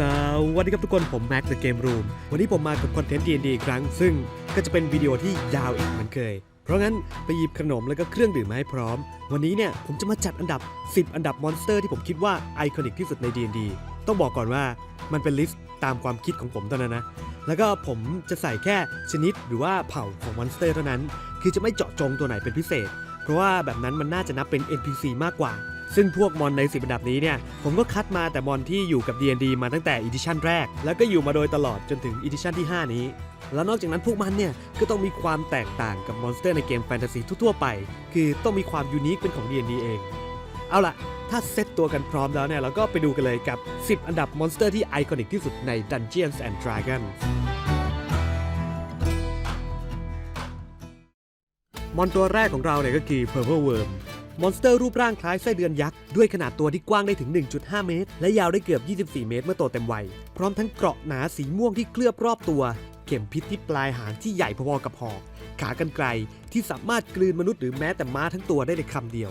สวัสดีครับทุกคนผมแม็กซ์เกมรูมวันนี้ผมมากับคอนเทนต์ D&D อีกครั้ง ซึ่งก็จะเป็นวิดีโอที่ยาวอีกเหมือนเคย เพราะงั้นไปหยิบขนมแล้วก็เครื่องดื่มมาให้พร้อม วันนี้เนี่ยผมจะมาจัดอันดับ 10 อันดับมอนสเตอร์ที่ผมคิดว่าไอคอนิกที่สุดใน D&D ต้องบอกก่อนว่ามันเป็นลิสต์ตามความคิดของผมเท่านั้นนะ แล้วก็ผมจะใส่แค่ชนิดหรือว่าเผ่าของมอนสเตอร์เท่านั้น คือจะไม่เจาะจงตัวไหนเป็นพิเศษ เพราะว่าแบบนั้นมันน่าจะนับเป็น NPC มากกว่า ซึ่งพวกมอนใน10อันดับนี้เนี่ย ผมก็คัดมาแต่มอนที่อยู่กับ D&D มาตั้งแต่อีดิชั่นแรก แล้วก็อยู่มาโดยตลอดจนถึงอีดิชั่นที่ 5 นี้ แล้วนอกจากนั้นพวกมันเนี่ย ก็ต้องมีความแตกต่างกับมอนสเตอร์ในเกมแฟนตาซีทั่วๆไป คือต้องมีความยูนิคเป็นของ D&D เอง เอาล่ะ ถ้าเซตตัวกันพร้อมแล้วเนี่ยเราก็ไปดูกันเลยกับ 10 อันดับมอนสเตอร์ที่ไอคอนิกที่สุดใน Dungeons and Dragons มอนตัวแรกของเราเนี่ยก็คือ Purple Worm มอนสเตอร์รูปร่างคล้ายไส้เดือนยักษ์ ด้วยขนาดตัวที่กว้างได้ถึง 1.5 เมตร และยาวได้เกือบ 24 เมตรเมื่อโตเต็มวัย พร้อมทั้งเกราะหนาสีม่วงที่เคลือบรอบตัว เข็มพิษที่ปลายหางที่ใหญ่พอๆกับหอก ขากรรไกรที่สามารถกลืนมนุษย์หรือแม้แต่ม้าทั้งตัวได้ในคำเดียว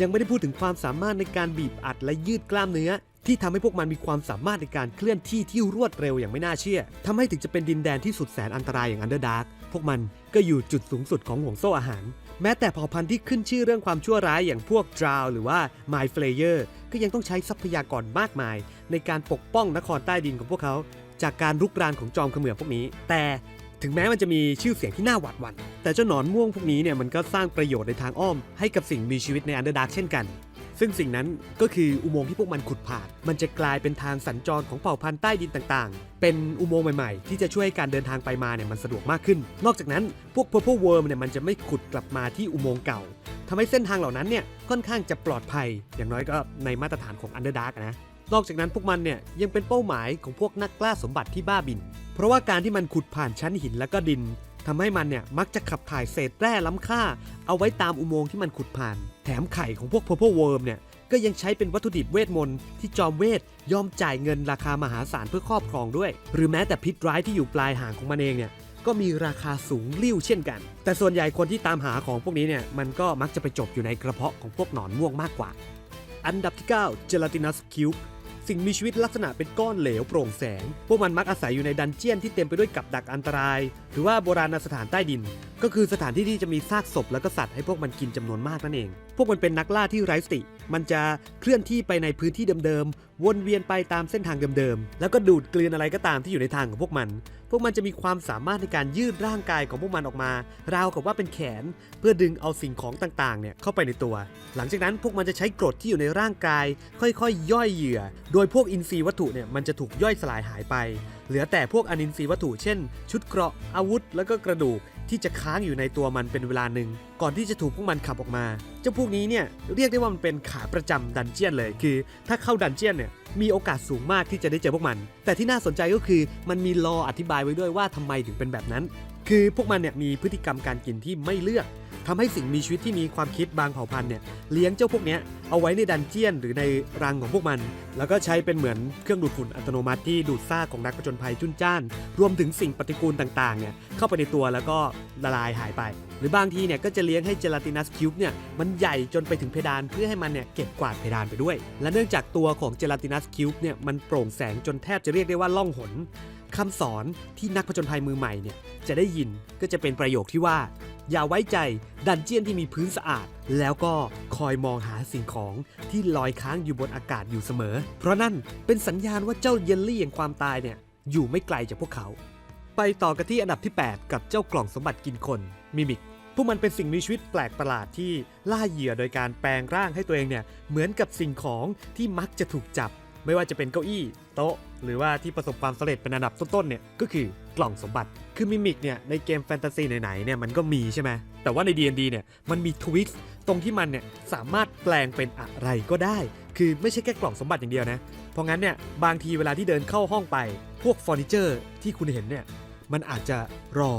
ยังไม่ได้พูดถึงความสามารถในการบีบอัดและยืดกล้ามเนื้อที่ทำให้พวกมันมีความสามารถในการเคลื่อนที่ที่รวดเร็วอย่างไม่น่าเชื่อทำให้ถึงจะเป็นดินแดนที่สุดแสนอันตรายอย่างอันเดอร์ดาร์กพวกมันก็อยู่จุดสูงสุดของห่วงโซ่อาหาร แม้แต่เผ่าพันธุ์ที่ขึ้นชื่อเรื่องความชั่วร้ายอย่างพวกดราวหรือว่า My f l a y e r ก็ยังต้องใช้ทรัพยากรมากมาย ในการปกป้องนครใต้ดินของพวกเขา จากการรุกรานของจอมเขมือบพวกนี้ แต่ถึงแม้มันจะมีชื่อเสียงที่น่าหวาดหวั่นแต่เจ้าหนอนม่วงพวกนี้เนี่ยมันก็สร้างประโยชน์ในทางอ้อมให้กับสิ่งมีชีวิตในอันเดอร์ดาร์กเช่นกัน ซึ่งสิ่งนั้นก็คืออุโมงค์ที่พวกมันขุดผ่าน มันจะกลายเป็นทางสัญจรของเผ่าพันธุ์ใต้ดินต่างๆ เป็นอุโมงค์ใหม่ๆ ที่จะช่วยให้การเดินทางไปมาเนี่ยมันสะดวกมากขึ้น นอกจากนั้นพวก Purple Worm เนี่ยมันจะไม่ขุดกลับมาที่อุโมงค์เก่าทำให้เส้นทางเหล่านั้นเนี่ยค่อนข้างจะปลอดภัย อย่างน้อยก็ในมาตรฐานของ Underdark อะนะนอกจากนั้นพวกมันเนี่ยยังเป็นเป้าหมายของพวกนักกล้าสมบัติที่บ้าบิน เพราะว่าการที่มันขุดผ่านชั้นหินและก็ดิน ทำให้มันเนี่ยมักจะขับถ่ายเศษแร่ล้ำค่า เอาไว้ตามอุโมงค์ที่มันขุดผ่าน แถมไข่ของพวก Purple Worm เนี่ยก็ยังใช้เป็นวัตถุดิบเวทมนต์ที่จอมเวทยอมจ่ายเงินราคามหาศาลเพื่อครอบครองด้วย หรือแม้แต่พิษร้ายที่อยู่ปลายหางของมันเองเนี่ยก็มีราคาสูงริ่วเช่นกัน แต่ส่วนใหญ่คนที่ตามหาของพวกนี้เนี่ยมันก็มักจะไปจบอยู่ในกระเพาะของพวกหนอนม่วงมากกว่า อันดับที่ 9 Gelatinous Cube สิ่งมีชีวิตลักษณะเป็นก้อนเหลวโปร่งแสง พวกมันมักอาศัยอยู่ในดันเจียนที่เต็มไปด้วยกับดักอันตราย หรือว่าโบราณสถานใต้ดิน ก็คือสถานที่ที่จะมีซากศพแล้วก็สัตว์ให้พวกมันกินจำนวนมากนั่นเอง พวกมันเป็นนักล่าที่ไร้สติ มันจะเคลื่อนที่ไปในพื้นที่เดิมๆ วนเวียนไปตามเส้นทางเดิมๆ แล้วก็ดูดกลืนอะไรก็ตามที่อยู่ในทางของพวกมัน พวกมันจะมีความสามารถในการยืดร่างกายของพวกมันออกมา ราวกับว่าเป็นแขน เพื่อดึงเอาสิ่งของต่างๆ เนี่ยเข้าไปในตัว หลังจากนั้นพวกมันจะใช้กรดที่อยู่ในร่างกาย ค่อยๆย่อยเหยื่อ โดยพวกอินทรีย์วัตถุเนี่ยมันจะถูกย่อยสลายหายไป เหลือแต่พวกอนินทรีย์วัตถุเช่น ชุดเกราะอาวุธ แล้วก็กระดูก ที่จะค้างอยู่ในตัวมันเป็นเวลาหนึ่งก่อนที่จะถูกพวกมันขับออกมา เจ้าพวกนี้เนี่ยเรียกได้ว่ามันเป็นขาประจำดันเจียนเลย คือ ถ้าเข้าดันเจียนเนี่ยมีโอกาสสูงมากที่จะได้เจอพวกมัน แต่ที่น่าสนใจก็คือมันมีลออธิบายไว้ด้วยว่าทำไมถึงเป็นแบบนั้น คือพวกมันเนี่ยมีพฤติกรรมการกินที่ไม่เลือกทำให้สิ่งมีชีวิตที่มีความคิดบางเผ่าพันธุ์เนี่ยเลี้ยงเจ้าพวกเนี้ยเอาไว้ในดันเจียนหรือในรังของพวกมัน แล้วก็ใช้เป็นเหมือนเครื่องดูดฝุ่นอัตโนมัติที่ดูดซากของนักผจญภัยจุนจ้าน รวมถึงสิ่งปฏิกูลต่างๆเนี่ยเข้าไปในตัวแล้วก็ละลายหายไป หรือบางทีเนี่ยก็จะเลี้ยงให้เจลาตินัสคิวบ์เนี่ยมันใหญ่จนไปถึงเพดานเพื่อให้มันเนี่ยเก็บกวาดเพดานไปด้วย และเนื่องจากตัวของเจลาตินัสคิวบ์เนี่ยมันโปร่งแสงจนแทบจะเรียกได้ว่าล่องหน คำสอนที่นักผจญภัยมือใหม่เนี่ยจะได้ยินก็จะเป็นประโยคที่ว่า อย่าไว้ใจดันเจียนที่มีพื้นสะอาด แล้วก็คอยมองหาสิ่งของที่ลอยค้างอยู่บนอากาศอยู่เสมอ เพราะนั่นเป็นสัญญาณว่าเจ้าเยลลี่แห่งความตายเนี่ยอยู่ไม่ไกลจากพวกเขา ไปต่อกันที่อันดับที่ 8 กับเจ้ากล่องสมบัติกินคนมิมิกพวกมันเป็นสิ่งมีชีวิตแปลกประหลาดที่ล่าเหยื่อโดยการแปลงร่างให้ตัวเองเนี่ยเหมือนกับสิ่งของที่มักจะถูกจับ ไม่ว่าจะเป็นเก้าอี้ โต๊ะ หรือว่าที่ประสบความสำเร็จเป็นอันดับต้นๆเนี่ยก็คือกล่องสมบัติ คือมิมิกเนี่ยในเกมแฟนตาซีไหนๆเนี่ยมันก็มีใช่ไหมแต่ว่าใน D&D เนี่ยมันมีทวิสต์ตรงที่มันเนี่ยสามารถแปลงเป็นอะไรก็ได้ คือไม่ใช่แค่กล่องสมบัติอย่างเดียวนะ เพราะงั้นเนี่ยบางทีเวลาที่เดินเข้าห้องไป พวกเฟอร์นิเจอร์ที่คุณเห็นเนี่ยมันอาจจะรอ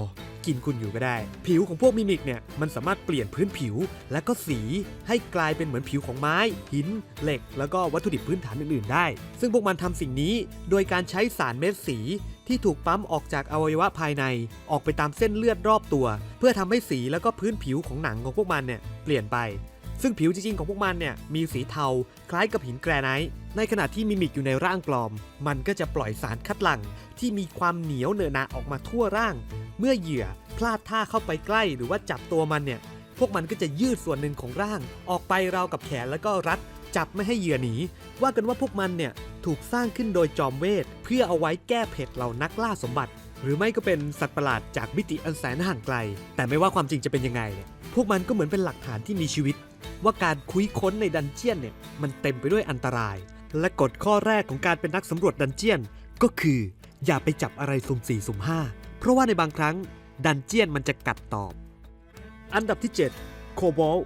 กินคุณอยู่ก็ได้ ผิวของพวกมิมิกเนี่ยมันสามารถเปลี่ยนพื้นผิว และก็สีให้กลายเป็นเหมือนผิวของไม้ หิน เหล็ก แล้วก็วัตถุดิบพื้นฐานอื่นๆได้ ซึ่งพวกมันทำสิ่งนี้โดยการใช้สารเม็ดสีที่ถูกปั๊มออกจากอวัยวะภายใน ออกไปตามเส้นเลือดรอบตัว เพื่อทำให้สีแล้วก็พื้นผิวของหนังของพวกมันเนี่ยเปลี่ยนไป ซึ่งผิวจริงๆของพวกมันเนี่ยมีสีเทา คล้ายกับหินแกรไนต์ในขณะที่มิมิกอยู่ในร่างปลอม มันก็จะปล่อยสารคัดหลั่ง ที่มีความเหนียวเนอะหนะออกมาทั่วร่าง เมื่อเหยื่อพลาดท่าเข้าไปใกล้หรือว่าจับตัวมันเนี่ยพวกมันก็จะยืดส่วนหนึ่งของร่าง ออกไปราวกับแขนแล้วก็รัด จับไม่ให้เหยื่อหนี ว่ากันว่าพวกมันเนี่ยถูกสร้างขึ้นโดยจอมเวท เพื่อเอาไว้แก้เผ็ดเหล่านักล่าสมบัติ หรือไม่ก็เป็นสัตว์ประหลาดจากมิติอันแสนห่างไกล แต่ไม่ว่าความจริงจะเป็นยังไงเนี่ยพวกมันก็เหมือนเป็นหลักฐานที่มีชีวิต ว่าการคุยค้นในดันเจียนเนี่ยมันเต็มไปด้วยอันตราย และกฎข้อแรกของการเป็นนักสำรวจดันเจียน ก็คือ อย่าไปจับอะไรสุ่มสี่สุ่มห้าเพราะว่าในบางครั้งดันเจียนมันจะกัดตอบ อันดับที่ 7 โคบอล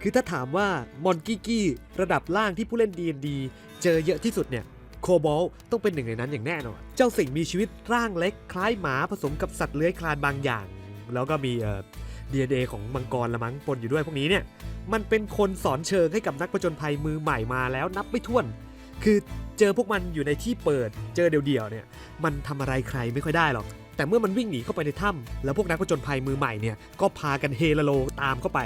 คือถ้าถามว่ามอนกี้กี้ระดับล่างที่ผู้เล่น D&D เจอเยอะที่สุดเนี่ยโคบอลต้องเป็นหนึ่งในนั้นอย่างแน่นอน เจ้าสิ่งมีชีวิตร่างเล็กคล้ายหมาผสมกับสัตว์เลื้อยคลานบางอย่าง แล้วก็มีเอ่อ DNA ของมังกรละมั้งปนอยู่ด้วยพวกนี้เนี่ย มันเป็นคนสอนเชิงให้กับนักประจนภัยมือใหม่มาแล้วนับไม่ถ้วน คือเจอพวกมันอยู่ในที่เปิด เจอเดี่ยวๆเนี่ย มันทำอะไรใครไม่ค่อยได้หรอก แต่เมื่อมันวิ่งหนีเข้าไปในถ้ำแล้วพวกนักผจญภัยมือใหม่เนี่ย ก็พากันเฮลโลตามเข้าไป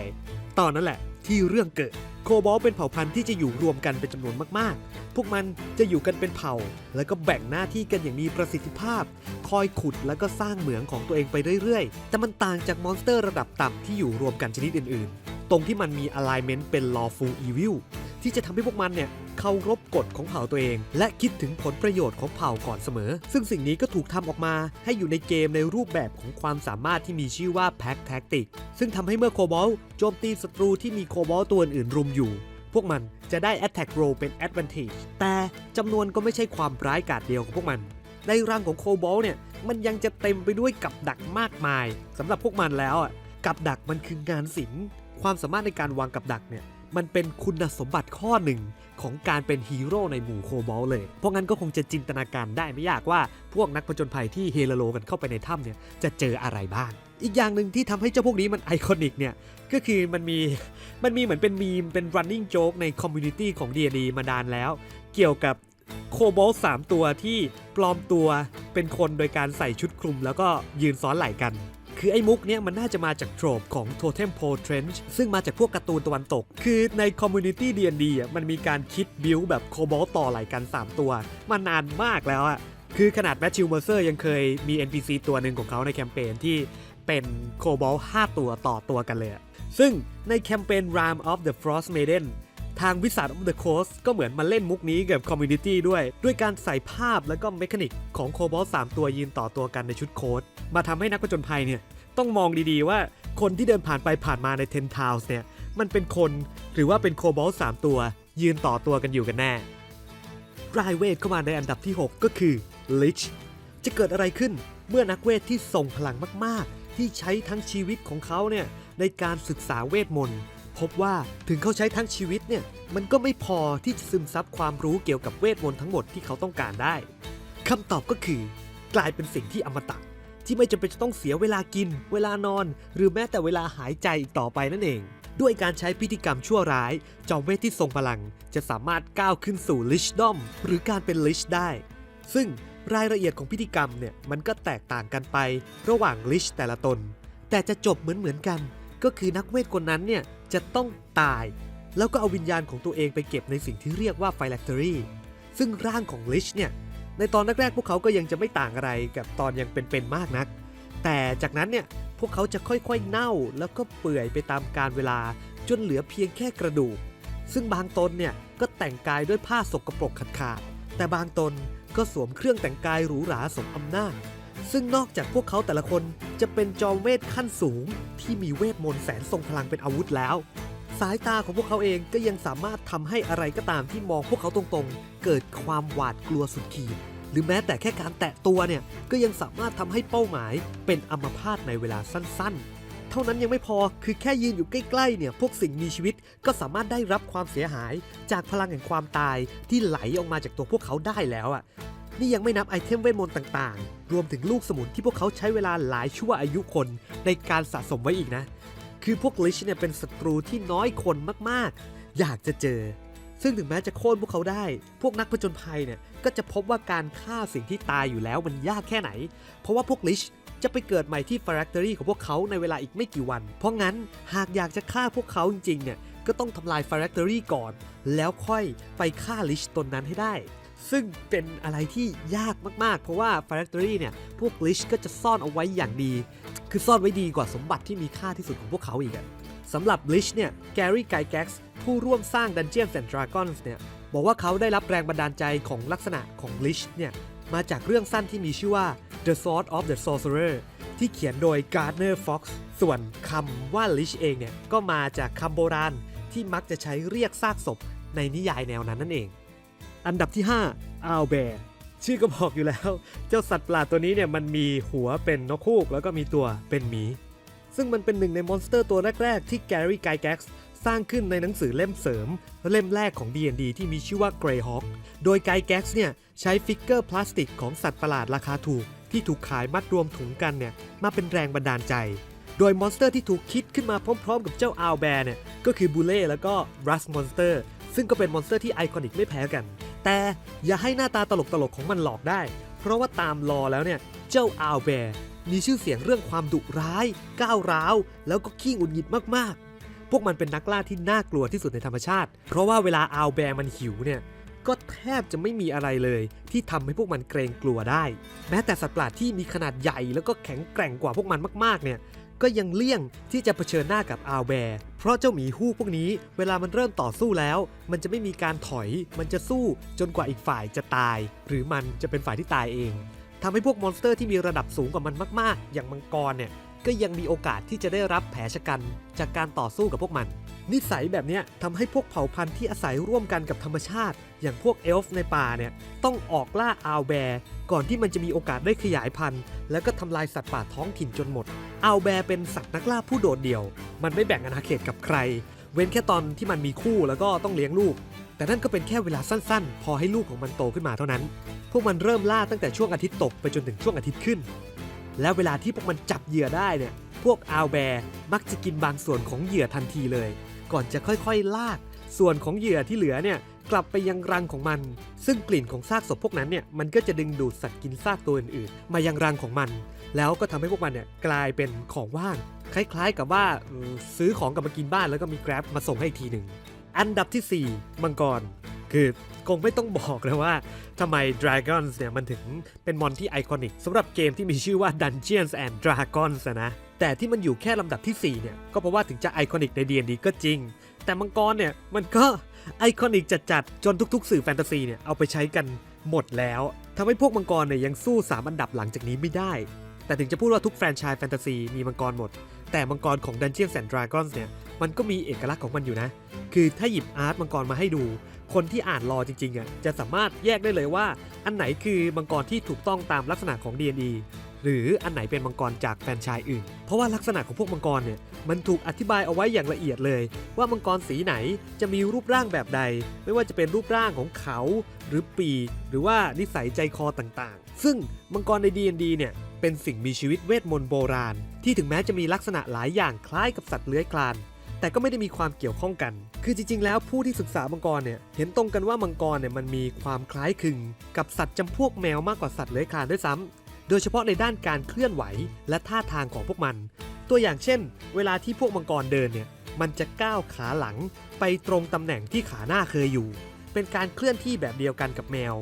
ตอนนั้นแหละ ที่เรื่องเกิด โคบอลเป็นเผ่าพันธุ์ที่จะอยู่รวมกันเป็นจำนวนมากๆ พวกมันจะอยู่กันเป็นเผ่า แล้วก็แบ่งหน้าที่กันอย่างมีประสิทธิภาพ คอยขุดแล้วก็สร้างเหมืองของตัวเองไปเรื่อยๆ แต่มันต่างจากมอนสเตอร์ระดับต่ำที่อยู่รวมกันชนิดอื่นๆ ตรงที่มันมี alignment เป็น lawful evil ที่จะทำให้พวกมันเนี่ยเคารพกฎของเผ่าตัวเอง และคิดถึงผลประโยชน์ของเผ่าก่อนเสมอ ซึ่งสิ่งนี้ก็ถูกทำออกมาให้อยู่ในเกมในรูปแบบของความสามารถที่มีชื่อว่า Pack Tactic ซึ่งทำให้เมื่อโคบอลโจมตีศัตรูที่มีโคบอลตัวอื่นรุมอยู่ พวกมันจะได้ Attack Roll เป็น Advantage แต่จำนวนก็ไม่ใช่ความร้ายกาจเดียวของพวกมัน ในร่างของโคบอลเนี่ยมันยังจะเต็มไปด้วยกับดักมากมายสำหรับพวกมันแล้วอะกับดักมันคืองานศิลป์ ความสามารถในการวางกับดักเนี่ยมันเป็นคุณสมบัติข้อหนึ่งของการเป็นฮีโร่ในหมู่โคบอลเลย เพราะงั้นก็คงจะจินตนาการได้ไม่ยากว่าพวกนักผจญภัยที่เฮลโลกันเข้าไปในถ้ำเนี่ยจะเจออะไรบ้าง อีกอย่างหนึ่งที่ทำให้เจ้าพวกนี้มันไอคอนิกเนี่ยก็คือมันมีมันมีเหมือนเป็นมีมเป็น running joke ในคอมมูนิตี้ของ D&D มานานแล้ว เกี่ยวกับโคบอลสามตัวที่ปลอมตัวเป็นคนโดยการใส่ชุดคลุม แล้วก็ยืนซ้อนไหล่กัน คือไอ้มุกเนี้ยมันน่าจะมาจากโทรปของ Totem Pole Trench ซึ่งมาจากพวกการ์ตูนตะวันตก คือในคอมมูนิตี้ D&D อะมันมีการคิดบิวแบบโคบอลต่อไหล่กัน 3 ตัว มานานมากแล้วอะคือขนาดแมทชิวเมอร์เซอร์ยังเคยมี NPC ตัวหนึ่งของเขาในแคมเปญที่เป็นโคบอล5ตัวต่อตัวกันเลย ซึ่งในแคมเปญ Rime of the Frost Maiden ทางวิสัท of the Coast ก็เหมือนมาเล่นมุกนี้กับคอมมูนิตี้ด้วย ด้วยการใส่ภาพแล้วก็เมคานิกของโคบอล3ตัวยืนต่อตัวกันในชุดโค้ดมาทำให้นักผจญภัยเนี่ยต้องมองดีๆว่าคนที่เดินผ่านไปผ่านมาในเทนทาวส์เนี่ยมันเป็นคนหรือว่าเป็นโคบอล3ตัว ยืนต่อตัวกันอยู่กันแน่รายเวทเข้ามาในอันดับที่ 6 ก็คือ Lich จะเกิดอะไรขึ้นเมื่อนักเวทที่ทรงพลังมากๆ ที่ใช้ทั้งชีวิตของเขาเนี่ยในการศึกษาเวทมนต์ พบว่าถึงเขาใช้ทั้งชีวิตเนี่ย มันก็ไม่พอที่จะซึมซับความรู้เกี่ยวกับเวทมนต์ทั้งหมดที่เขาต้องการได้คำตอบก็คือ กลายเป็นสิ่งที่อมตะ ที่ไม่จำเป็นจะต้องเสียเวลากิน เวลานอน หรือแม้แต่เวลาหายใจอีกต่อไปนั่นเอง ด้วยการใช้พิธีกรรมชั่วร้าย จอมเวทที่ทรงพลัง จะสามารถก้าวขึ้นสู่ลิชดอมหรือการเป็นลิชได้ ซึ่งรายละเอียดของพิธีกรรมเนี่ยมันก็แตกต่างกันไป ระหว่างลิชแต่ละตน แต่จะจบเหมือนเหมือนๆกัน ก็คือนักเวทคนนั้นเนี่ย จะต้องตาย แล้วก็เอาวิญญาณของตัวเองไปเก็บในสิ่งที่เรียกว่าไฟแล c ตอรี่ซึ่งร่างของลิชเนี่ย ในตอนแรกๆพวกเขาก็ยังจะไม่ต่างอะไรกับตอนยังเป็นๆมากนัก แต่จากนั้นเนี่ย พวกเขาจะค่อยๆเน่าแล้วก็เปื่อยไปตามกาลเวลาจนเหลือเพียงแค่กระดูก ซึ่งบางตนเนี่ย ก็แต่งกายด้วยผ้าสกปรกขาดๆแต่บางตนก็สวมเครื่องแต่งกายหรูหราสมอำนาจ ซึ่งนอกจากพวกเขาแต่ละคนจะเป็นจอมเวทขั้นสูง ที่มีเวทมนต์แสนทรงพลังเป็นอาวุธแล้ว สายตาของพวกเขาเองก็ยังสามารถทำให้อะไรก็ตามที่มองพวกเขาตรงๆ เกิดความหวาดกลัวสุดขีด หรือแม้แต่แค่การแตะตัวเนี่ย ก็ยังสามารถทำให้เป้าหมาย เป็นอัมพาตในเวลาสั้นๆ เท่านั้นยังไม่พอคือแค่ยืนอยู่ใกล้ๆเนี่ยพวกสิ่งมีชีวิตก็สามารถได้รับความเสียหาย จากพลังแห่งความตายที่ไหลออกมาจากตัวพวกเขาได้แล้วอะ นี่ยังไม่นับไอเทมเวทมนต์ต่างๆ รวมถึงลูกสมุนที่พวกเขาใช้เวลาหลายชั่วอายุคนในการสะสมไว้อีกนะ คือพวกลิชเนี่ยเป็นศัตรูที่น้อยคนมากๆ อยากจะเจอ ซึ่งถึงแม้จะโค่นพวกเขาได้ พวกนักผจญภัยเนี่ยก็จะพบว่าการฆ่าสิ่งที่ตายอยู่แล้วมันยากแค่ไหน เพราะว่าพวกลิชจะไปเกิดใหม่ที่ฟาร์ c ตอรี่ของพวกเขาในเวลาอีกไม่กี่วัน เพราะงั้นหากอยากจะฆ่าพวกเขาจริงๆเนี่ยก็ต้องทำลาย Factory ก่อน แล้วค่อยไปฆ่าลิชตนนั้นให้ได้ ซึ่งเป็นอะไรที่ยากมากๆ เพราะว่า Factory เนี่ย พวกลิชก็จะซ่อนเอาไว้อย่างดี คือซ่อนไว้ดีกว่าสมบัติที่มีค่าที่สุดของพวกเขาอีกอะสำหรับลิชเนี่ย แกรี่ไกแก๊กซ์ผู้ร่วมสร้าง Dungeons and Dragons เนี่ย บอกว่าเขาได้รับแรงบันดาลใจของลักษณะของลิชเนี่ย มาจากเรื่องสั้นที่มีชื่อว่า The Sword of the Sorcerer ที่เขียนโดย Gardner Fox ส่วนคำว่า Lich เองเนี่ย ก็มาจากคำโบราณที่มักจะใช้เรียกซากศพในนิยายแนวนั้นนั่นเอง อันดับที่5 Owl Bear ชื่อก็บอกอยู่แล้ว เจ้าสัตว์ประหลาดตัวนี้เนี่ยมันมีหัวเป็นนกฮูกแล้วก็มีตัวเป็นหมี ซึ่งมันเป็นหนึ่งในมอนสเตอร์ตัวแรก ๆ ที่แกรี่ไกแก๊กซ์สร้างขึ้นในหนังสือเล่มเสริม เล่มแรกของ D&D ที่มีชื่อว่า Greyhawk โดยไกแก๊กซ์เนี่ยใช้ฟิกเกอร์พลาสติกของสัตว์ประหลาดราคาถูก ที่ถูกขายมัดรวมถุงกันเนี่ยมาเป็นแรงบันดาลใจ โดยมอนสเตอร์ที่ถูกคิดขึ้นมาพร้อม ๆ กับเจ้าอ w วแบร์เนี่ยก็คือบูเล่แล้วก็รัสมอนสเตอร์ซึ่งก็เป็นมอนสเตอร์ที่ไอคอนิกไม่แพ้กัน แต่อย่าให้หน้าตาตลกๆของมันหลอกได้ เพราะว่าตามรอแล้วเนี่ย เจ้าอ w วแบร์มีชื่อเสียงเรื่องความดุร้าย ก้าวร้าว แล้วก็ขี้หงุดหงิดมากๆ พวกมันเป็นนักล่าที่น่ากลัวที่สุดในธรรมชาติ เพราะว่าเวลาอ w วแบร์มันหิวเนี่ยก็แทบจะไม่มีอะไรเลย ที่ทำให้พวกมันเกรงกลัวได้ แม้แต่สัตว์ประหลาดที่มีขนาดใหญ่แล้วก็แข็งแกร่งกว่าพวกมันมากๆเนี่ย ก็ยังเลี่ยงที่จะเผชิญหน้ากับอ w วแบร์ เพราะเจ้าหมีฮู้พวกนี้ เวลามันเริ่มต่อสู้แล้ว มันจะไม่มีการถอย มันจะสู้จนกว่าอีกฝ่ายจะตาย หรือมันจะเป็นฝ่ายที่ตายเองทำให้พวกมอนสเตอร์ที่มีระดับสูงกว่ามันมาก ๆ อย่างมังกรเนี่ย ก็ยังมีโอกาสที่จะได้รับแผลชะกันจากการต่อสู้กับพวกมัน นิสัยแบบนี้ทำให้พวกเผ่าพันธุ์ที่อาศัยร่วมกันกับธรรมชาติ อย่างพวกเอลฟ์ในป่าเนี่ยต้องออกล่าอาวแบร์ก่อนที่มันจะมีโอกาสได้ขยายพันธุ์ แล้วก็ทำลายสัตว์ป่าท้องถิ่นจนหมดอาวแบร์เป็นสัตว์นักล่าผู้โดดเดี่ยว มันไม่แบ่งอาณาเขตกับใคร เว้นแค่ตอนที่มันมีคู่แล้วก็ต้องเลี้ยงลูก แต่นั่นก็เป็นแค่เวลาสั้นๆ พอให้ลูกของมันโตขึ้นมาเท่านั้น พวกมันเริ่มล่าตั้งแต่ช่วงอาทิตย์ตกไปจนถึงช่วงอาทิตย์ขึ้น และเวลาที่พวกมันจับเหยื่อได้เนี่ย พวกอาวแบร์มักจะกินบางส่วนของเหยื่อทันทีเลย ก่อนจะค่อยๆลาก ส่วนของเหยื่อที่เหลือเนี่ยกลับไปยังรังของมัน ซึ่งกลิ่นของซากศพพวกนั้นเนี่ยมันก็จะดึงดูดสัตว์กินซากตัวอื่นๆ มายังรังของมัน แล้วก็ทำให้พวกมันเนี่ยกลายเป็นของว่าง คล้ายๆกับว่าซื้อของกลับมากินบ้านแล้วก็มี Grab มาส่งให้อีกทีหนึ่งอันดับที่ 4 มังกร คือคงไม่ต้องบอกเลยว่าทำไม Dragons เนี่ยมันถึงเป็นมอนที่ไอคอนิกสำหรับเกมที่มีชื่อว่า Dungeons and Dragons อะนะ แต่ที่มันอยู่แค่ลำดับทีสี่ 4 เนี่ย ก็เพราะว่าถึงจะไอคอนิกใน D&D ก็จริง แต่มังกรเนี่ย มันก็ไอคอนิกจัดๆ จนทุกๆ สื่อแฟนตาซีเนี่ย เอาไปใช้กันหมดแล้วทำให้พวกมังกรเนี่ยยังสู้ 3 อันดับหลังจากนี้ไม่ได้ แต่ถึงจะพูดว่าทุกแฟรนไชส์แฟนตาซีมีมังกรหมด แต่มังกรของ Dungeons and Dragons เนี่ยมันก็มีเอกลักษณ์ของมันอยู่นะ คือถ้าหยิบอาร์ตมังกรมาให้ดู คนที่อ่านรอจริงๆอะจะสามารถแยกได้เลยว่า อันไหนคือมังกรที่ถูกต้องตามลักษณะของ D&D หรืออันไหนเป็นมังกรจากแฟนชส์อื่น เพราะว่าลักษณะของพวกมังกรเนี่ยมันถูกอธิบายเอาไว้อย่างละเอียดเลย ว่ามังกรสีไหนจะมีรูปร่างแบบใด ไม่ว่าจะเป็นรูปร่างของเขา หรือปีกหรือว่านิสัยใจคอต่างๆ ซึ่งมังกรใน D&D เนี่ย เป็นสิ่งมีชีวิตเวทมนต์โบราณ ที่ถึงแม้จะมีลักษณะหลายอย่างคล้ายกับสัตว์เลื้อยคลาน แต่ก็ไม่ได้มีความเกี่ยวข้องกัน คือจริง ๆ แล้วผู้ที่ศึกษามังกรเนี่ยเห็นตรงกันว่ามังกรเนี่ยมันมีความคล้ายคลึง กับสัตว์จำพวกแมวมากกว่าสัตว์เลื้อยคลานด้วยซ้ำโดยเฉพาะในด้านการเคลื่อนไหวและท่าทางของพวกมัน ตัวอย่างเช่น เวลาที่พวกมังกรเดินเนี่ยมันจะก้าวขาหลัง ไปตรงตำแหน่งที่ขาหน้าเคยอยู่ เป็นการเคลื่อนที่แบบเดียวกันกับแมว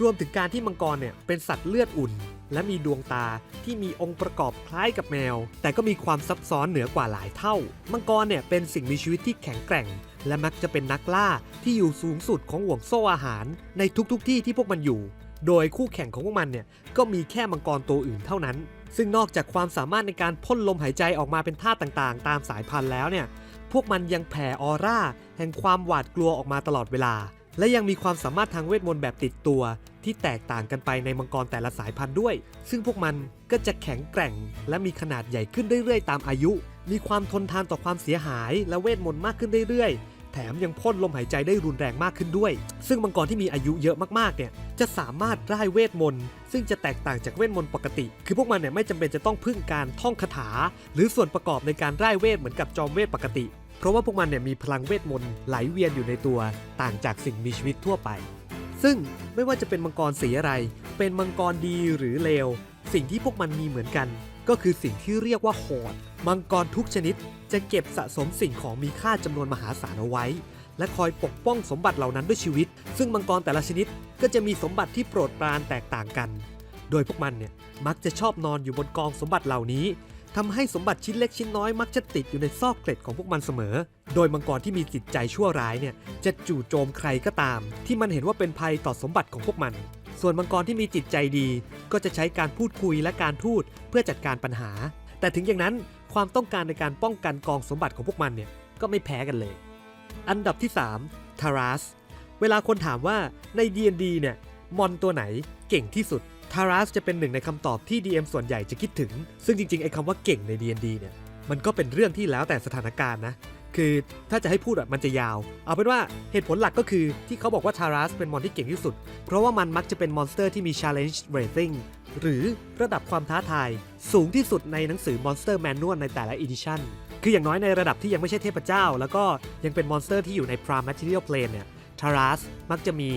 รวมถึงการที่มังกรเนี่ยเป็นสัตว์เลือดอุ่น และมีดวงตาที่มีองค์ประกอบคล้ายกับแมว แต่ก็มีความซับซ้อนเหนือกว่าหลายเท่า มังกรเนี่ยเป็นสิ่งมีชีวิตที่แข็งแกร่ง และมักจะเป็นนักล่าที่อยู่สูงสุดของห่วงโซ่อาหาร ในทุกๆทที่ที่พวกมันอยู่ โดยคู่แข่งของพวกมันเนี่ยก็มีแค่มังกรตัวอื่นเท่านั้น ซึ่งนอกจากความสามารถในการพ่นลมหายใจออกมาเป็นท่าต่างๆ ตามสายพันธุ์แล้วเนี่ยพวกมันยังแผ่ออร่าแห่งความหวาดกลัวออกมาตลอดเวลา และยังมีความสามารถทางเวทมนต์แบบติดตัว ที่แตกต่างกันไปในมังกรแต่ละสายพันธุ์ด้วย ซึ่งพวกมันก็จะแข็งแกร่ง และมีขนาดใหญ่ขึ้นเรื่อยๆ ตามอายุ มีความทนทานต่อความเสียหาย และเวทมนต์มากขึ้นเรื่อยๆ แถมยังพ่นลมหายใจได้รุนแรงมากขึ้นด้วย ซึ่งมังกรที่มีอายุเยอะมากๆ เนี่ยจะสามารถร่ายเวทมนต์ซึ่งจะแตกต่างจากเวทมนต์ปกติ คือพวกมันเนี่ยไม่จำเป็นจะต้องพึ่งการท่องคาถา หรือส่วนประกอบในการร่ายเวทเหมือนกับจอมเวทปกติ เพราะว่าพวกมันเนี่ยมีพลังเวทมนต์ไหลเวียนอยู่ในตัวต่างจากสิ่งมีชีวิตทั่วไป ซึ่งไม่ว่าจะเป็นมังกรสีอะไร เป็นมังกรดีหรือเลว สิ่งที่พวกมันมีเหมือนกัน ก็คือสิ่งที่เรียกว่าโหดมังกรทุกชนิดจะเก็บสะสมสิ่งของมีค่าจำนวนมหาศาลเอาไว้ และคอยปกป้องสมบัติเหล่านั้นด้วยชีวิต ซึ่งมังกรแต่ละชนิดก็จะมีสมบัติที่โปรดปรานแตกต่างกัน โดยพวกมันเนี่ยมักจะชอบนอนอยู่บนกองสมบัติเหล่านี้ ทำให้สมบัติชิ้นเล็กชิ้นน้อยมักจะติดอยู่ในซอกเกล็ดของพวกมันเสมอ โดยมังกรที่มีจิตใจชั่วร้ายเนี่ยจะจู่โจมใครก็ตาม ที่มันเห็นว่าเป็นภัยต่อสมบัติของพวกมัน ส่วนมังกรที่มีจิตใจดี ก็จะใช้การพูดคุยและการทูตเพื่อจัดการปัญหา แต่ถึงอย่างนั้นความต้องการในการป้องกันกองสมบัติของพวกมันเนี่ยก็ไม่แพ้กันเลย อันดับที่3ทารัสเวลาคนถามว่าใน D&D เนี่ยมอนตัวไหนเก่งที่สุด ทารัสจะเป็นหนึ่งในคำตอบที่ DM ส่วนใหญ่จะคิดถึง ซึ่งจริงๆ ไอ้คำว่าเก่งใน D&D เนี่ย มันก็เป็นเรื่องที่แล้วแต่สถานการณ์นะ คือถ้าจะให้พูดอะมันจะยาว เอาเป็นว่าเหตุผลหลักก็คือที่เขาบอกว่าทารัสเป็นมอนที่เก่งที่สุด เพราะว่ามันมักจะเป็นมอนสเตอร์ที่มี challenge rating หรือระดับความท้าทาย สูงที่สุดในหนังสือ Monster Manual ในแต่ละ edition คืออย่างน้อยในระดับที่ยังไม่ใช่เทพเจ้า แล้วก็ยังเป็นมอนสเตอร์ที่อยู่ใน Prime Material Plane เนี่ย ทารัสมักจะมี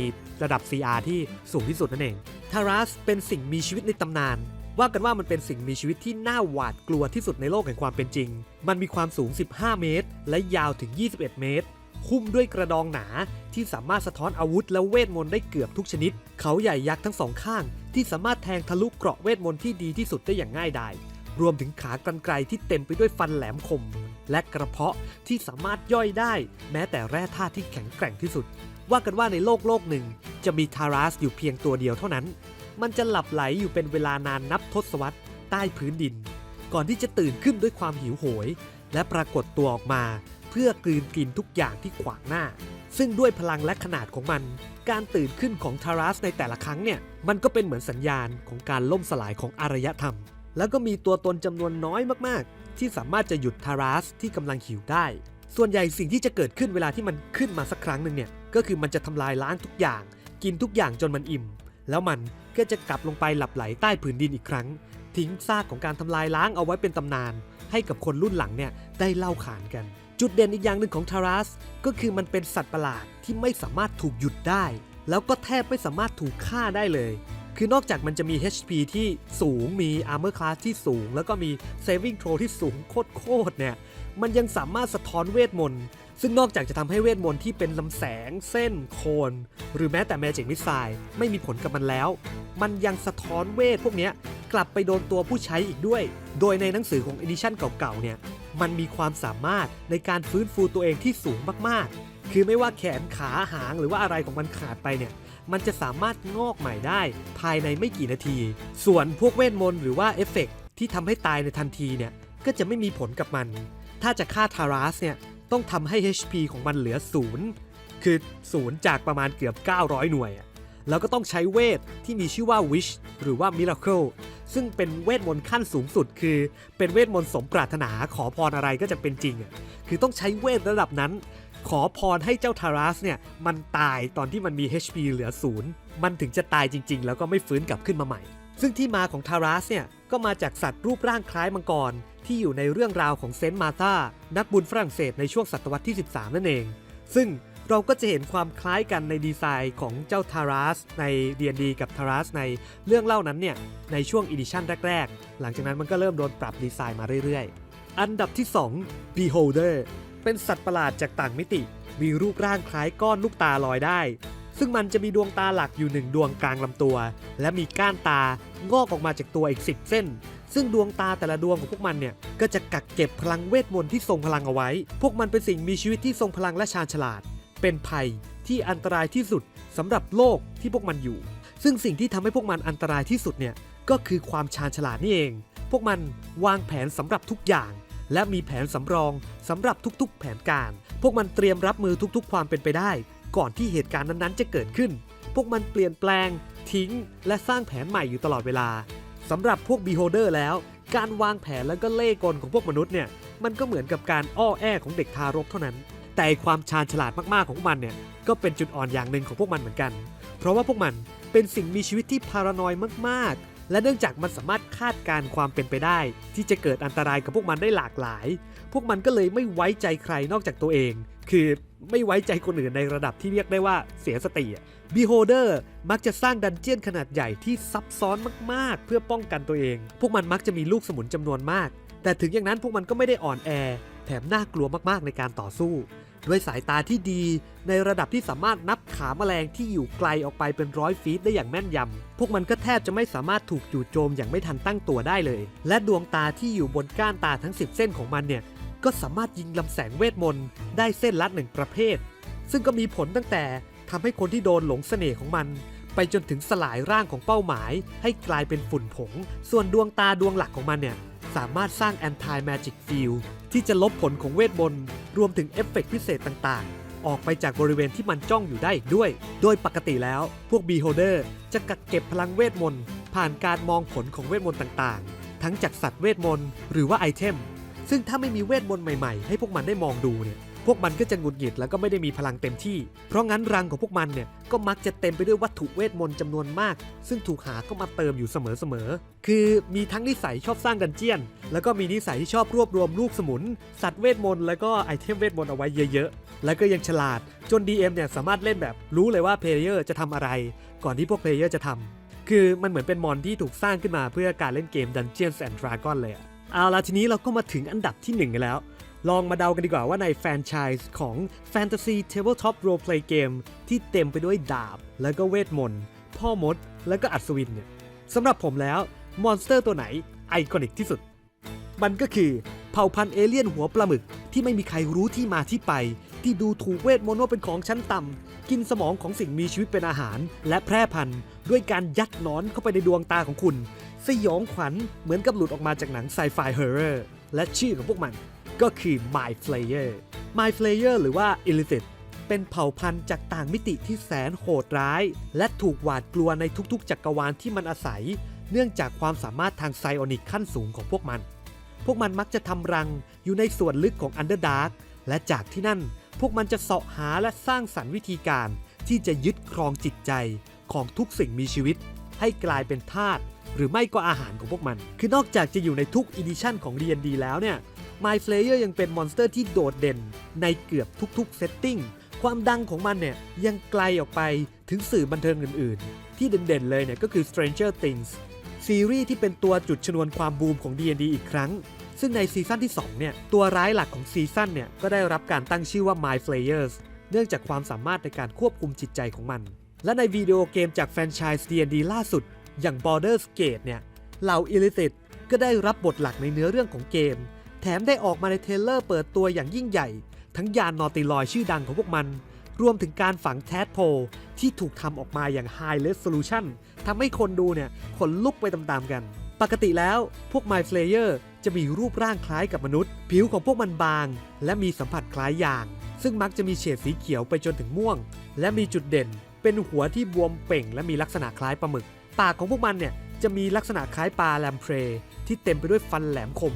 ระดับ CR ที่สูงที่สุดนั่นเองทารัสเป็นสิ่งมีชีวิตในตำนาน ว่ากันว่ามันเป็นสิ่งมีชีวิตที่น่าหวาดกลัวที่สุดในโลกแห่งความเป็นจริง มันมีความสูง 15 เมตร และยาวถึง 21 เมตรหุ้มด้วยกระดองหนาที่สามารถสะท้อนอาวุธและเวทมนต์ได้เกือบทุกชนิด เขาใหญ่ยักษ์ทั้งสองข้าง ที่สามารถแทงทะลุเกราะเวทมนต์ที่ดีที่สุดได้อย่างง่ายดายรวมถึงขากรรไกรที่เต็มไปด้วยฟันแหลมคม และกระเพาะที่สามารถย่อยได้ แม้แต่แร่ธาตุที่แข็งแกร่งที่สุด ว่ากันว่าในโลกโลกหนึ่ง จะมีทารัสอยู่เพียงตัวเดียวเท่านั้น มันจะหลับไหลอยู่เป็นเวลานานนับทศวรรษใต้พื้นดิน ก่อนที่จะตื่นขึ้นด้วยความหิวโหย และปรากฏตัวออกมา เพื่อกลืนกินทุกอย่างที่ขวางหน้า ซึ่งด้วยพลังและขนาดของมัน การตื่นขึ้นของทารัสในแต่ละครั้งเนี่ย มันก็เป็นเหมือนสัญญาณของการล่มสลายของอารยธรรม แล้วก็มีตัวตนจำนวนน้อยมากๆ ที่สามารถจะหยุดทารัสที่กำลังหิวได้ ส่วนใหญ่สิ่งที่จะเกิดขึ้นเวลาที่มันขึ้นมาสักครั้งหนึ่งเนี่ย ก็คือมันจะทำลายล้างทุกอย่าง กินทุกอย่างจนมันอิ่ม แล้วมันก็จะกลับลงไปหลับไหลใต้ผืนดินอีกครั้ง ทิ้งซากของการทำลายล้างเอาไว้เป็นตำนาน ให้กับคนรุ่นหลังเนี่ยได้เล่าขานกัน จุดเด่นอีกอย่างหนึ่งของทารัสก็คือมันเป็นสัตว์ประหลาดที่ไม่สามารถถูกหยุดได้ แล้วก็แทบไม่สามารถถูกฆ่าได้เลยคือนอกจากมันจะมี HP ที่สูง มี Armor Class ที่สูง แล้วก็มี Saving Throw ที่สูงโคตรๆเนี่ย มันยังสามารถสะท้อนเวทมนต์ ซึ่งนอกจากจะทำให้เวทมนต์ที่เป็นลำแสง เส้น โคน หรือแม้แต่ Magic Missile ไม่มีผลกับมันแล้ว มันยังสะท้อนเวทพวกนี้กลับไปโดนตัวผู้ใช้อีกด้วย โดยในหนังสือของ Edition เก่าๆเนี่ย มันมีความสามารถในการฟื้นฟูตัวเองที่สูงมากๆ คือไม่ว่าแขนขาหางหรือว่าอะไรของมันขาดไปเนี่ยมันจะสามารถงอกใหม่ได้ภายในไม่กี่นาที ส่วนพวกเวทมนต์หรือว่าเอฟเฟกต์ที่ทำให้ตายในทันทีเนี่ยก็จะไม่มีผลกับมัน ถ้าจะฆ่าทารัสเนี่ย ต้องทำให้ HP ของมันเหลือศูนย์คือศูนย์จากประมาณเกือบ 900 หน่วยอะแล้วก็ต้องใช้เวทที่มีชื่อว่า Wish หรือว่า Miracle ซึ่งเป็นเวทมนต์ขั้นสูงสุด คือเป็นเวทมนต์สมปรารถนาขอพรอะไรก็จะเป็นจริงอะคือต้องใช้เวทระดับนั้น ขอพรให้เจ้าทารัสเนี่ย มันตายตอนที่มันมี HP เหลือศูนย์มันถึงจะตายจริง ๆ แล้วก็ไม่ฟื้นกลับขึ้นมาใหม่ ซึ่งที่มาของทารัสเนี่ย ก็มาจากสัตว์รูปร่างคล้ายมังกร ที่อยู่ในเรื่องราวของเซนต์มาธานักบุญฝรั่งเศสในช่วงศตวรรษที่ 13 นั่นเอง ซึ่งเราก็จะเห็นความคล้ายกันในดีไซน์ของเจ้าทารัสใน D&D กับทารัสในเรื่องเล่านั้นเนี่ยในช่วงอีดิชั่นแรก ๆ หลังจากนั้นมันก็เริ่มโดนปรับดีไซน์มาเรื่อยๆ อันดับที่ 2 Beholder เป็นสัตว์ประหลาดจากต่างมิติ มีรูปร่างคล้ายก้อนลูกตาลอยได้ ซึ่งมันจะมีดวงตาหลักอยู่หนึ่งดวงกลางลำตัว และมีก้านตางอกออกมาจากตัวอีก 10 เส้น ซึ่งดวงตาแต่ละดวงของพวกมันเนี่ยก็จะกักเก็บพลังเวทมนต์ที่ทรงพลังเอาไว้ พวกมันเป็นสิ่งมีชีวิตที่ทรงพลังและชาญฉลาด เป็นภัยที่อันตรายที่สุดสำหรับโลกที่พวกมันอยู่ ซึ่งสิ่งที่ทำให้พวกมันอันตรายที่สุดเนี่ยก็คือความชาญฉลาดนี่เอง พวกมันวางแผนสำหรับทุกอย่าง และมีแผนสำรองสำหรับทุกๆ แผนการ พวกมันเตรียมรับมือทุกๆ ความเป็นไปได้ ก่อนที่เหตุการณ์นั้นๆ จะเกิดขึ้น พวกมันเปลี่ยนแปลง ทิ้ง และสร้างแผนใหม่อยู่ตลอดเวลา สำหรับพวก Beholder แล้ว การวางแผนแล้วก็เล่กลของพวกมนุษย์เนี่ยมันก็เหมือนกับการอ้อแอของเด็กทารกเท่านั้น แต่ความชาญฉลาดมากๆของพวกมันเนี่ยก็เป็นจุดอ่อนอย่างหนึ่งของพวกมันเหมือนกัน เพราะว่าพวกมันเป็นสิ่งมีชีวิตที่พารานอยมากๆ และเนื่องจากมันสามารถคาดการณ์ความเป็นไปได้ ที่จะเกิดอันตรายกับพวกมันได้หลากหลาย พวกมันก็เลยไม่ไว้ใจใครนอกจากตัวเอง คือไม่ไว้ใจคนอื่นในระดับที่เรียกได้ว่าเสียสติ Beholder มักจะสร้างดันเจียนขนาดใหญ่ที่ซับซ้อนมากๆ เพื่อป้องกันตัวเอง พวกมันมักจะมีลูกสมุนจำนวนมาก แต่ถึงอย่างนั้นพวกมันก็ไม่ได้อ่อนแอ แถมน่ากลัวมากๆในการต่อสู้ ด้วยสายตาที่ดีในระดับที่สามารถนับขาแมลงที่อยู่ไกลออกไปเป็นร้อยฟีตได้อย่างแม่นยำ พวกมันก็แทบจะไม่สามารถถูกจู่โจมอย่างไม่ทันตั้งตัวได้เลย และดวงตาที่อยู่บนก้านตาทั้ง 10 เส้นของมันเนี่ยก็สามารถยิงลำแสงเวทมนต์ได้เส้นละหนึ่งประเภท ซึ่งก็มีผลตั้งแต่ ทำให้คนที่โดนหลงเสน่ห์ของมัน ไปจนถึงสลายร่างของเป้าหมาย ให้กลายเป็นฝุ่นผง ส่วนดวงตาดวงหลักของมันเนี่ย สามารถสร้าง anti magic field ที่จะลบผลของเวทมนต์รวมถึงเอฟเฟกต์พิเศษต่างๆ ออกไปจากบริเวณที่มันจ้องอยู่ได้อีกด้วย โดยปกติแล้วพวก beholder จะกักเก็บพลังเวทมนต์ผ่านการมองผลของเวทมนต์ต่างๆ ทั้งจากสัตว์เวทมนต์หรือว่าไอเทม ซึ่งถ้าไม่มีเวทมนต์ใหม่ๆ ให้พวกมันได้มองดูเนี่ย พวกมันก็จะหงุดหงิดแล้วก็ไม่ได้มีพลังเต็มที่ เพราะงั้นรังของพวกมันเนี่ยก็มักจะเต็มไปด้วยวัตถุเวทมนต์จำนวนมาก ซึ่งถูกหาก็มาเติมอยู่เสมอๆ คือมีทั้งนิสัยชอบสร้างดันเจียน แล้วก็มีนิสัยที่ชอบรวบรวมลูกสมุน สัตว์เวทมนต์แล้วก็ไอเทมเวทมนต์เอาไว้เยอะๆ แล้วก็ยังฉลาดจน DM เนี่ยสามารถเล่นแบบรู้เลยว่าเพลเยอร์จะทำอะไร ก่อนที่พวกเพลเยอร์จะทำคือมันเหมือนเป็นมอนที่ถูกสร้างขึ้นมาเพื่อการเล่นเกม Dungeons and Dragons เลยอะเอาละทีนี้เราก็มาถึงอันดับที่หนึ่งกันแล้ว ลองมาเดากันดีกว่าว่าในแฟรนไชส์ของ Fantasy Tabletop Roleplay Game ที่เต็มไปด้วยดาบ แล้วก็เวทมนต์ พ่อมด แล้วก็อัศวินเนี่ยสำหรับผมแล้ว มอนสเตอร์ตัวไหนไอคอนิกที่สุด มันก็คือเผ่าพันธุ์เอเลี่ยนหัวปลาหมึก ที่ไม่มีใครรู้ที่มาที่ไป ที่ดูถูกเวทมนต์ว่าเป็นของชั้นต่ำกินสมองของสิ่งมีชีวิตเป็นอาหาร และแพร่พันธุ์ด้วยการยัดหนอนเข้าไปในดวงตาของคุณ สยองขวัญเหมือนกับหลุดออกมาจากหนังไซไฟเฮอร์เรอร์และชื่อของพวกมัน ก็คือ My Flayer My Flayer หรือว่า Illithid เป็นเผ่าพันธุ์จากต่างมิติที่แสนโหดร้าย และถูกหวาดกลัวในทุกๆ จักรวาลที่มันอาศัย เนื่องจากความสามารถทางไซออนิกขั้นสูงของพวกมัน พวกมันมักจะทำรังอยู่ในส่วนลึกของ Underdark และจากที่นั่น พวกมันจะเสาะหาและสร้างสรรค์วิธีการ ที่จะยึดครองจิตใจของทุกสิ่งมีชีวิต ให้กลายเป็นทาสหรือไม่ก็อาหารของพวกมัน คือนอกจากจะอยู่ในทุกอีดิชั่นของ D&D แล้วเนี่ย My Slayer ยังเป็นมอนสเตอร์ที่โดดเด่น ในเกือบทุกๆเซตติ้งความดังของมันเนี่ยยังไกลออกไปถึงสื่อบันเทิงอื่นๆ ที่เด่นๆเลยเนี่ยก็คือ Stranger Things ซีรีส์ที่เป็นตัวจุดชนวนความบูมของ D&D อีกครั้ง ซึ่งในซีซั่นที่ 2 เนี่ย ตัวร้ายหลักของซีซั่นเนี่ย ก็ได้รับการตั้งชื่อว่า My Flayers เนื่องจากความสามารถในการควบคุมจิตใจของมัน และในวิดีโอเกมจากแฟรนไชส์ D&D ล่าสุด อย่าง Baldur's Gate เนี่ย เหล่า Illithid ก็ได้รับบทหลักในเนื้อเรื่องของเกม แถมได้ออกมาในเทเลอร์เปิดตัวอย่างยิ่งใหญ่ ทั้งยานนอติลอยชื่อดังของพวกมัน รวมถึงการฝังแทดโพที่ถูกทำออกมาอย่าง High Resolution ทำให้คนดูเนี่ยขนลุกไปตามๆกัน ปกติแล้วพวก My Slayer จะมีรูปร่างคล้ายกับมนุษย์ ผิวของพวกมันบาง และมีสัมผัสคล้ายยาง ซึ่งมักจะมีเฉดสีเขียวไปจนถึงม่วง และมีจุดเด่น เป็นหัวที่บวมเป่ง และมีลักษณะคล้ายปลาหมึก ปากของพวกมันเนี่ยจะมีลักษณะคล้ายปลาแลมเพรที่เต็มไปด้วยฟันแหลมคม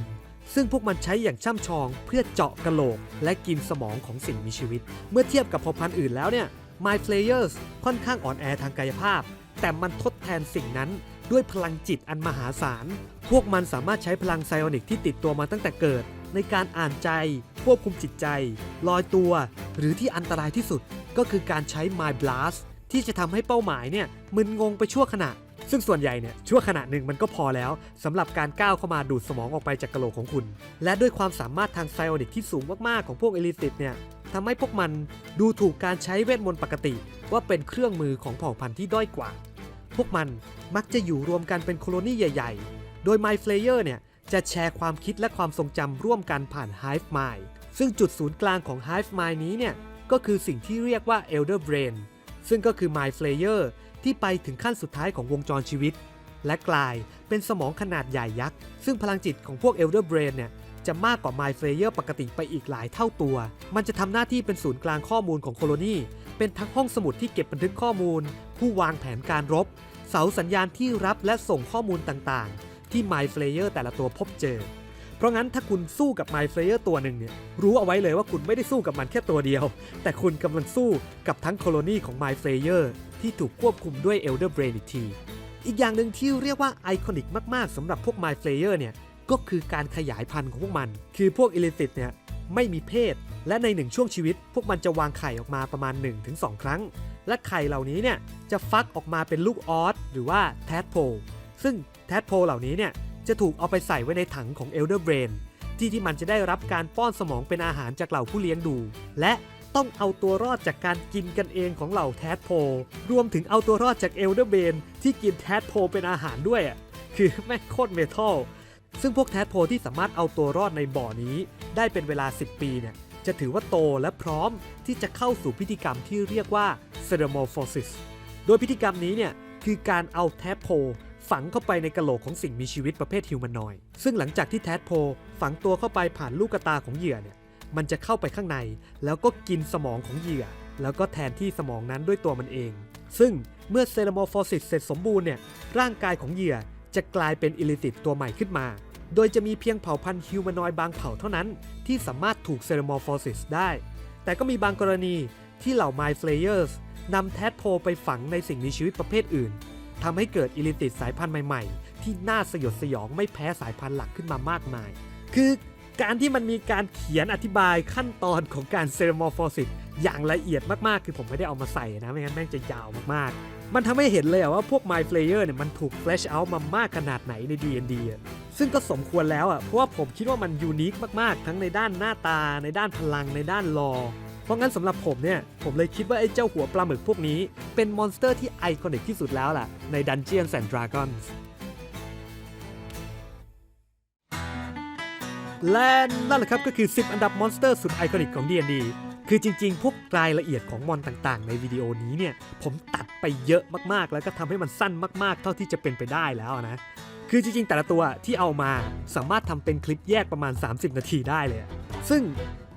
ซึ่งพวกมันใช้อย่างช่ำชองเพื่อเจาะกระโหลก และกินสมองของสิ่งมีชีวิต เมื่อเทียบกับเผ่าพันธุ์อื่นแล้วเนี่ย My Flayers ค่อนข้างอ่อนแอทางกายภาพ แต่มันทดแทนสิ่งนั้นด้วยพลังจิตอันมหาศาล พวกมันสามารถใช้พลังไซออนิกที่ติดตัวมาตั้งแต่เกิด ในการอ่านใจ ควบคุมจิตใจ ลอยตัว หรือที่อันตรายที่สุดก็คือการใช้ My Blast ที่จะทำให้เป้าหมายเนี่ยมึนงงไปชั่วขณะ ซึ่งส่วนใหญ่เนี่ยชั่วขณะหนึ่งมันก็พอแล้วสำหรับการก้าวเข้ามาดูดสมองออกไปจากกะโหลกของคุณ และด้วยความสามารถทางไซออนิกที่สูงมากๆของพวกเอลิติดเนี่ยทำให้พวกมันดูถูกการใช้เวทมนต์ปกติ ว่าเป็นเครื่องมือของเผ่าพันธุ์ที่ด้อยกว่า พวกมันมักจะอยู่รวมกันเป็นโคโลนีใหญ่ ๆ โดย My Flayer เนี่ยจะแชร์ความคิดและความทรงจำร่วมกันผ่าน Hive Mind ซึ่งจุดศูนย์กลางของ Hive Mind นี้เนี่ยก็คือสิ่งที่เรียกว่า Elder Brain ซึ่งก็คือ My Flayer ที่ไปถึงขั้นสุดท้ายของวงจรชีวิต และกลายเป็นสมองขนาดใหญ่ยักษ์ ซึ่งพลังจิตของพวก Elder Brain เนี่ยจะมากกว่า My Flayer ปกติไปอีกหลายเท่าตัว มันจะทำหน้าที่เป็นศูนย์กลางข้อมูลของโคโลนีเป็นทั้งห้องสมุดที่เก็บบันทึกข้อมูล ผู้วางแผนการรบ เสาสัญญาณที่รับและส่งข้อมูลต่างๆ ที่ My Flayer แต่ละตัวพบเจอ เพราะงั้นถ้าคุณสู้กับ My Flayer ตัวหนึ่งเนี่ยรู้เอาไว้เลยว่าคุณไม่ได้สู้กับมันแค่ตัวเดียว แต่คุณกำลังสู้กับทั้งโคโลนีของ My Flayer ที่ถูกควบคุมด้วย Elder Brain อีกที อีกอย่างหนึ่งที่เรียกว่าไอคอนิกมากๆสำหรับพวก My Player เนี่ย ก็คือการขยายพันธุ์ของพวกมัน คือพวกอิลิติดเนี่ยไม่มีเพศ และในหนึ่งช่วงชีวิต พวกมันจะวางไข่ออกมาประมาณ 1-2 ครั้ง และไข่เหล่านี้เนี่ยจะฟักออกมาเป็นลูกออสหรือว่าแทดโพซึ่งแทดโพเหล่านี้เนี่ยจะถูกเอาไปใส่ไว้ในถังของ Elder Brain ที่ที่มันจะได้รับการป้อนสมองเป็นอาหารจากเหล่าผู้เลี้ยงดู และ ต้องเอาตัวรอดจากการกินกันเองของเหล่าแทดโพรวมถึงเอาตัวรอดจาก Elder Brain ที่กินแทดโพเป็นอาหารด้วยอะคือแม่โคตรเมทัลซึ่งพวกแทดโพที่สามารถเอาตัวรอดในบ่อนี้ ได้เป็นเวลา 10 ปีเนี่ยจะถือว่าโตและพร้อมที่จะเข้าสู่พิธีกรรมที่เรียกว่า c e r e m o r p h o s i s โดยพิธีกรรมนี้เนี่ยคือการเอาแทดโพฝังเข้าไปในกะโหลกของสิ่งมีชีวิตประเภทฮิวแมนนอยด์ซึ่งหลังจากที่แทดโพฝังตัวเข้าไปผ่านลูกตาของเหยื่อเนี่ย มันจะเข้าไปข้างใน แล้วก็กินสมองของเหยื่อ แล้วก็แทนที่สมองนั้นด้วยตัวมันเอง ซึ่งเมื่อเซร m o r p h o s i s เสร็จสมบูรณ์เนี่ยร่างกายของเหยื่อจะกลายเป็นอิลิติดตัวใหม่ขึ้นมา โดยจะมีเพียงเผ่าพันธุ์ฮิวแมนอยด์บางเผ่าเท่านั้น ที่สามารถถูกเซร m o r p h o s i s ได้ แต่ก็มีบางกรณีที่เหล่า My Flayers นำแทดโพไปฝังในสิ่งมีชีวิตประเภทอื่นทำให้เกิดอิลิติดสายพันธุ์ใหม่ ๆ ที่น่าสยดสยองไม่แพ้สายพันธุ์หลักขึ้นมามากมาย คือ การที่มันมีการเขียนอธิบายขั้นตอนของการเซร m o r p h o s i s อย่างละเอียดมากๆ คือผมไม่ได้เอามาใส่นะ ไม่งั้นแม่งจะยาวมากๆ มันทำให้เห็นเลยว่าพวก My Player เนี่ยมันถูก flesh out มามากขนาดไหนใน D&D อะซึ่งก็สมควรแล้วอะ เพราะว่าผมคิดว่ามันยูนิคมากๆ ทั้งในด้านหน้าตา ในด้านพลัง ในด้านลอ เพราะงั้นสำหรับผมเนี่ย ผมเลยคิดว่าไอ้เจ้าหัวปลาหมึกพวกนี้ เป็นมอนสเตอร์ที่ไอคอนิกที่สุดแล้วล่ะใน Dungeons and Dragons และนั่นแหละครับก็คือ 10 อันดับมอนสเตอร์สุดไอคอนิกของ D&D คือจริงๆ พวกรายละเอียดของมอนต่างๆ ในวิดีโอนี้เนี่ย ผมตัดไปเยอะมากๆ แล้วก็ทำให้มันสั้นมากๆ เท่าที่จะเป็นไปได้แล้วนะ คือจริงๆ แต่ละตัวที่เอามาสามารถทำเป็นคลิปแยกประมาณ 30 นาทีได้เลย ซึ่ง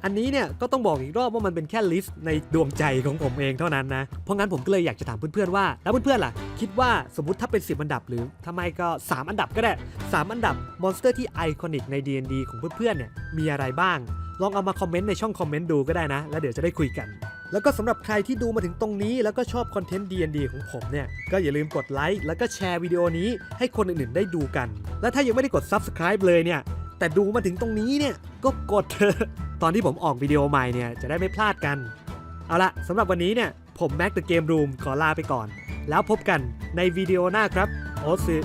อันนี้เนี่ยก็ต้องบอกอีกรอบว่ามันเป็นแค่ลิสต์ในดวงใจของผมเองเท่านั้นนะ เพราะงั้นผมก็เลยอยากจะถามเพื่อนๆว่า แล้วเพื่อนๆล่ะ คิดว่าสมมติถ้าเป็น 10 อันดับหรือทำไมก็ 3 อันดับก็ได้ 3 อันดับมอนสเตอร์ที่ไอคอนิกใน D&D ของเพื่อนๆเนี่ยมีอะไรบ้าง ลองเอามาคอมเมนต์ในช่องคอมเมนต์ดูก็ได้นะ แล้วเดี๋ยวจะได้คุยกันแล้วก็สำหรับใครที่ดูมาถึงตรงนี้แล้วก็ชอบคอนเทนต์ D&D ของผมเนี่ย ก็อย่าลืมกดไลค์แล้วก็แชร์วิดีโอนี้ให้คนอื่นๆได้ดูกัน และถ้ายังไม่ได้กด Subscribe เลยเนี่ย แต่ดูมาถึงตรงนี้เนี่ยก็กดเถอะตอนที่ผมออกวิดีโอใหม่เนี่ยจะได้ไม่พลาดกัน เอาละสำหรับวันนี้เนี่ยผมแม็กเดอะเกมรูมขอลาไปก่อน แล้วพบกันในวิดีโอหน้าครับโอซึ